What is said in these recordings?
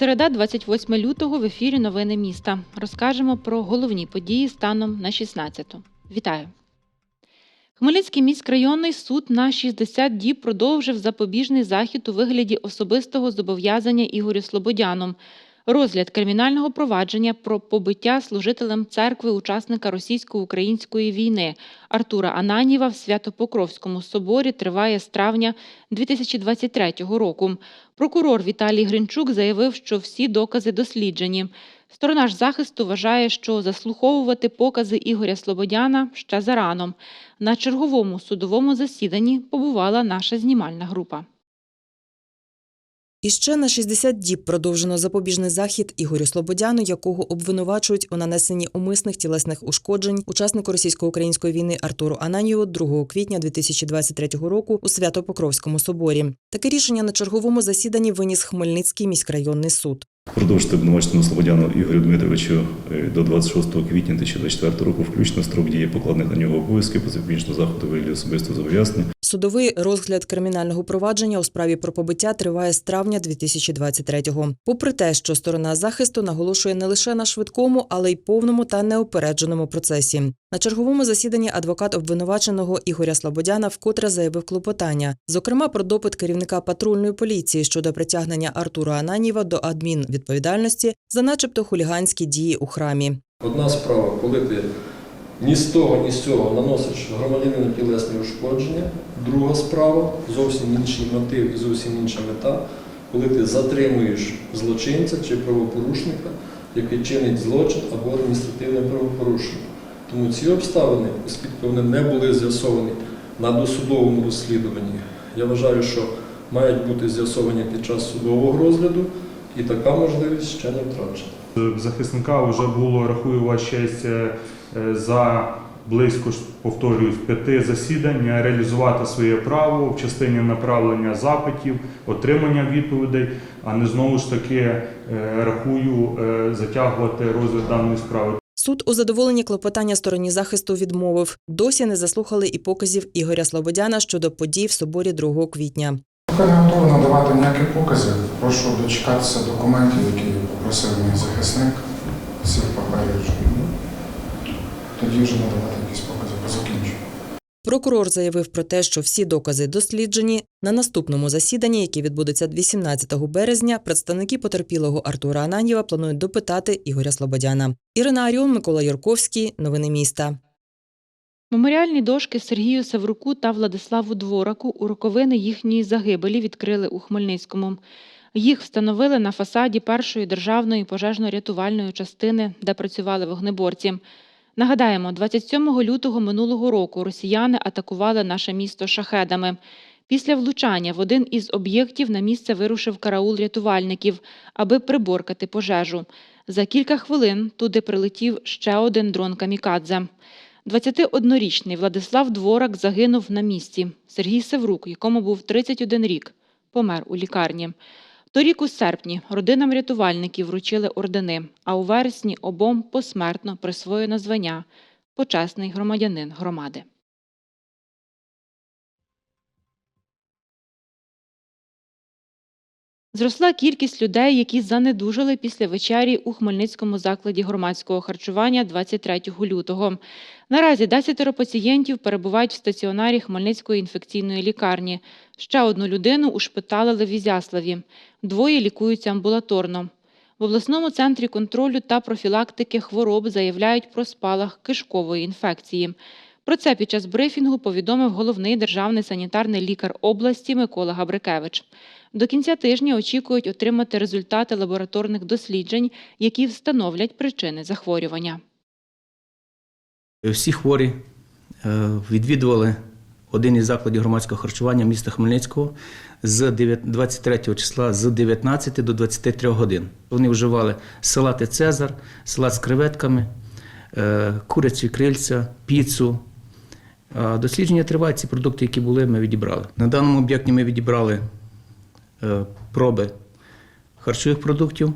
Середа, 28 лютого в ефірі Новини міста. Розкажемо про головні події станом на 16-ту. Вітаю. Хмельницький міськрайонний суд на 60 діб продовжив запобіжний захід у вигляді особистого зобов'язання Ігорю Слободяну. Розгляд кримінального провадження про побиття служителем церкви учасника російсько-української війни Артура Ананіва в Свято-Покровському соборі триває з травня 2023 року. Прокурор Віталій Гринчук заявив, що всі докази досліджені. Сторона ж захисту вважає, що заслуховувати покази Ігоря Слободяна ще зарано. На черговому судовому засіданні побувала наша знімальна група. І ще на 60 діб продовжено запобіжний захід Ігорю Слободяну, якого обвинувачують у нанесенні умисних тілесних ушкоджень учаснику російсько-української війни Артуру Ананію 2 квітня 2023 року у Свято-Покровському соборі. Таке рішення на черговому засіданні виніс Хмельницький міськрайонний суд. Продовжити обвинуваченому Слободяну Ігорю Дмитровичу е, до 26 квітня 2024 року, включно строк дії покладених на нього обов'язків по запобіжного заходу вигляді особистого зобов'язання. Судовий розгляд кримінального провадження у справі про побиття триває з травня 2023-го. Попри те, що сторона захисту наголошує не лише на швидкому, але й повному та неопередженому процесі. На черговому засіданні адвокат обвинуваченого Ігоря Слободяна вкотре заявив клопотання, зокрема про допит керівника патрульної поліції щодо притягнення Артура Ананіва до адмінвідповідальності за, начебто, хуліганські дії у храмі. Одна справа, коли ти ні з того, ні з цього наносиш громадянину тілесні ушкодження. Друга справа зовсім інший мотив і зовсім інша мета, коли ти затримуєш злочинця чи правопорушника, який чинить злочин або адміністративне правопорушення. Тому ці обставини, оскільки вони не були з'ясовані на досудовому розслідуванні, я вважаю, що мають бути з'ясовані під час судового розгляду, і така можливість ще не втрачена. Захисника вже було, рахую ваша честь, е, за близько, повторюсь, п'яти засідань реалізувати своє право в частині направлення запитів, отримання відповідей, а не знову ж таки е, рахую е, затягувати розгляд даної справи. Суд у задоволенні клопотання стороні захисту відмовив. Досі не заслухали і показів Ігоря Слободяна щодо подій в соборі 2 квітня. Поки не готовий надавати ніяких показів, прошу дочекатися документів, які попросив мій захисник, всіх паперів. Тоді вже надавати якісь покази. Прокурор заявив про те, що всі докази досліджені. На наступному засіданні, яке відбудеться 18 березня, представники потерпілого Артура Ананєва планують допитати Ігоря Слободяна. Ірина Аріон, Микола Юрковський. Новини міста. Меморіальні дошки Сергію Савруку та Владиславу Двораку у роковини їхньої загибелі відкрили у Хмельницькому. Їх встановили на фасаді першої державної пожежно-рятувальної частини, де працювали вогнеборці. Нагадаємо, 27 лютого минулого року росіяни атакували наше місто шахедами. Після влучання в один із об'єктів на місце вирушив караул рятувальників, аби приборкати пожежу. За кілька хвилин туди прилетів ще один дрон камікадзе. 21-річний Владислав Дворак загинув на місці. Сергій Севрук, якому був 31 рік, помер у лікарні. Торік у серпні родинам рятувальників вручили ордени, а у вересні обом посмертно присвоєно звання почесний громадянин громади. Зросла кількість людей, які занедужали після вечері у Хмельницькому закладі громадського харчування 23 лютого. Наразі 10 пацієнтів перебувають в стаціонарі Хмельницької інфекційної лікарні. Ще одну людину ушпиталили в Ізяславі. Двоє лікуються амбулаторно. В обласному центрі контролю та профілактики хвороб заявляють про спалах кишкової інфекції. Про це під час брифінгу повідомив головний державний санітарний лікар області Микола Габрикевич. До кінця тижня очікують отримати результати лабораторних досліджень, які встановлять причини захворювання. Всі хворі е, відвідували один із закладів громадського харчування міста Хмельницького з 23 числа з 19 до 23 годин. Вони вживали салати Цезар, салат з креветками, е, курячі крильця, піцу. Дослідження тривають. Ці продукти, які були, ми відібрали. На даному об'єкті ми відібрали проби харчових продуктів,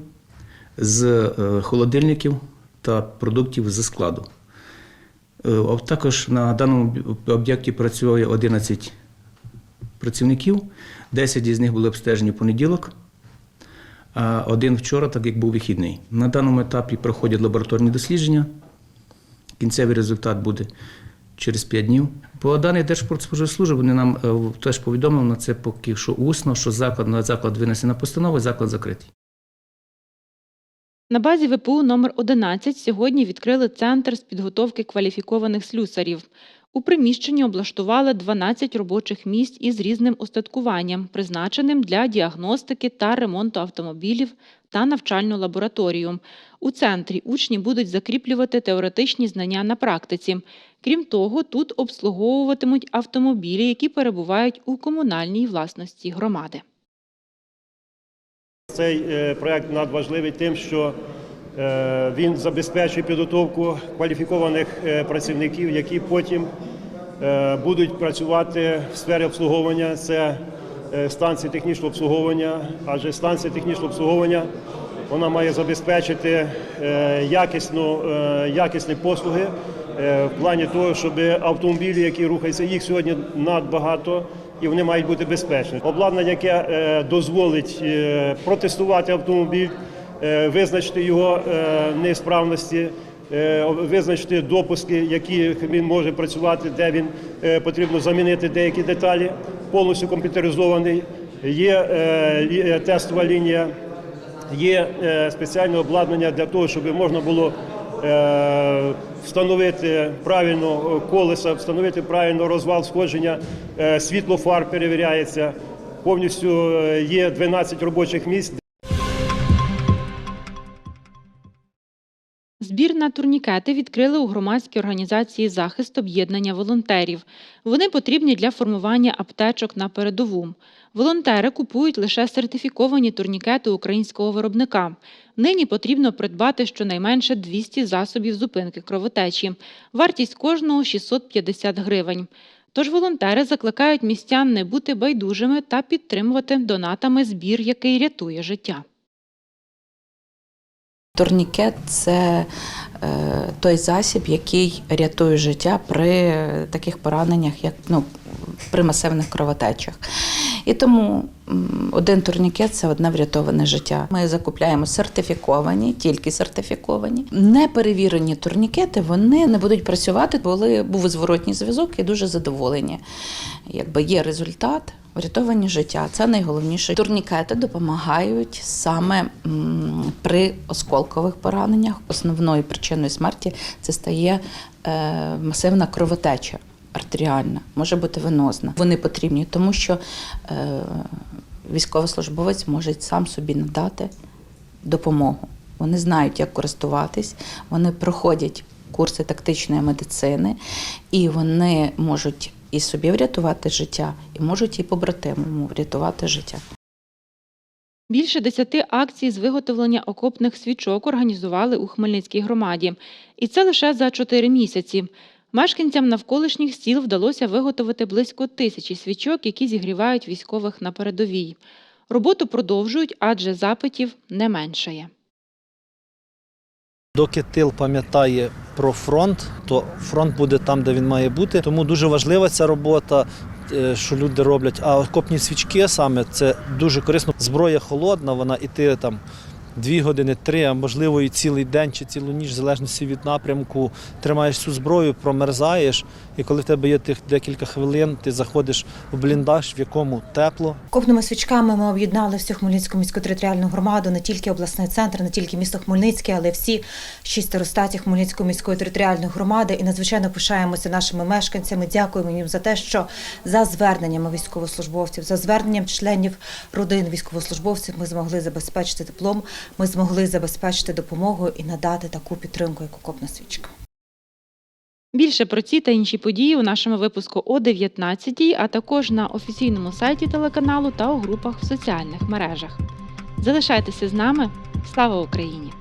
з е, холодильників та продуктів зі складу. Е, Також на даному об'єкті працює 11 працівників, 10 із них були обстежені в понеділок, а один вчора, так як був вихідний. На даному етапі проходять лабораторні дослідження. Кінцевий результат буде через 5 днів. По даних Держпродспоживслужби вони нам е, теж повідомили на це поки що усно, що заклад на заклад винесена постанова, заклад закритий. На базі ВПУ номер 11 сьогодні відкрили центр з підготовки кваліфікованих слюсарів. У приміщенні облаштували 12 робочих місць із різним устаткуванням, призначеним для діагностики та ремонту автомобілів та навчальну лабораторію. У центрі учні будуть закріплювати теоретичні знання на практиці. Крім того, тут обслуговуватимуть автомобілі, які перебувають у комунальній власності громади. Цей е, проект надважливий тим, що він забезпечує підготовку кваліфікованих е, працівників, які потім е, будуть працювати в сфері обслуговування. Це е, станції технічного обслуговування, адже станція технічного обслуговування вона має забезпечити е, якісну, е, якісні послуги е, в плані того, щоб автомобілі, які рухаються, їх сьогодні надбагато. І вони мають бути безпечні. Обладнання, яке е, дозволить е, протестувати автомобіль, е, визначити його е, несправності, е, визначити допуски, які він може працювати, де він е, потрібно замінити деякі деталі, повністю комп'ютеризований. Є е, е, тестова лінія, є е, спеціальне обладнання для того, щоб можна було е, встановити правильно е, колеса, встановити правильно розвал сходження, е, світло фар перевіряється. Повністю е, є 12 робочих місць. Збір на турнікети відкрили у громадській організації захист об'єднання волонтерів. Вони потрібні для формування аптечок на передову. Волонтери купують лише сертифіковані турнікети українського виробника. Нині потрібно придбати щонайменше 200 засобів зупинки кровотечі. Вартість кожного 650 гривень. Тож волонтери закликають містян не бути байдужими та підтримувати донатами збір, який рятує життя. Турнікет це е, той засіб, який рятує життя при таких пораненнях, як ну, при масивних кровотечах. І тому один турнікет це одне врятоване життя. Ми закупляємо сертифіковані, тільки сертифіковані. Неперевірені турнікети вони не будуть працювати, коли був зворотній зв'язок і дуже задоволені. Якби є результат, врятовані життя. Це найголовніше. Турнікети допомагають саме при осколкових пораненнях. Основною причиною смерті це стає е, масивна кровотеча. Артеріальна, може бути венозна. Вони потрібні, тому що е, військовослужбовець може сам собі надати допомогу. Вони знають, як користуватись, вони проходять курси тактичної медицини, і вони можуть і собі врятувати життя, і можуть і побратимому врятувати життя. Більше десяти акцій з виготовлення окопних свічок організували у Хмельницькій громаді. І це лише за чотири місяці. Мешканцям навколишніх сіл вдалося виготовити близько тисячі свічок, які зігрівають військових на передовій. Роботу продовжують, адже запитів не меншає. Доки тил пам'ятає про фронт, то фронт буде там, де він має бути. Тому дуже важлива ця робота, е, що люди роблять. А окопні свічки саме це дуже корисно. Зброя холодна, вона і ти там дві години, три, а можливо і цілий день чи цілу ніч, в залежності від напрямку, тримаєш цю зброю, промерзаєш. І коли в тебе є тих декілька хвилин, ти заходиш у бліндаж, в якому тепло, Копними свічками ми об'єднали всю Хмельницьку міську територіальну громаду, не тільки обласний центр, не тільки місто Хмельницьке, але всі шість старостатів Хмельницької міської територіальної громади. І надзвичайно пишаємося нашими мешканцями. Дякуємо їм за те, що за зверненнями військовослужбовців, за зверненням членів родин військовослужбовців, ми змогли забезпечити теплом, ми змогли забезпечити допомогу і надати таку підтримку, як окопна свічка. Більше про ці та інші події у нашому випуску о 19 а також на офіційному сайті телеканалу та у групах в соціальних мережах. Залишайтеся з нами. Слава Україні!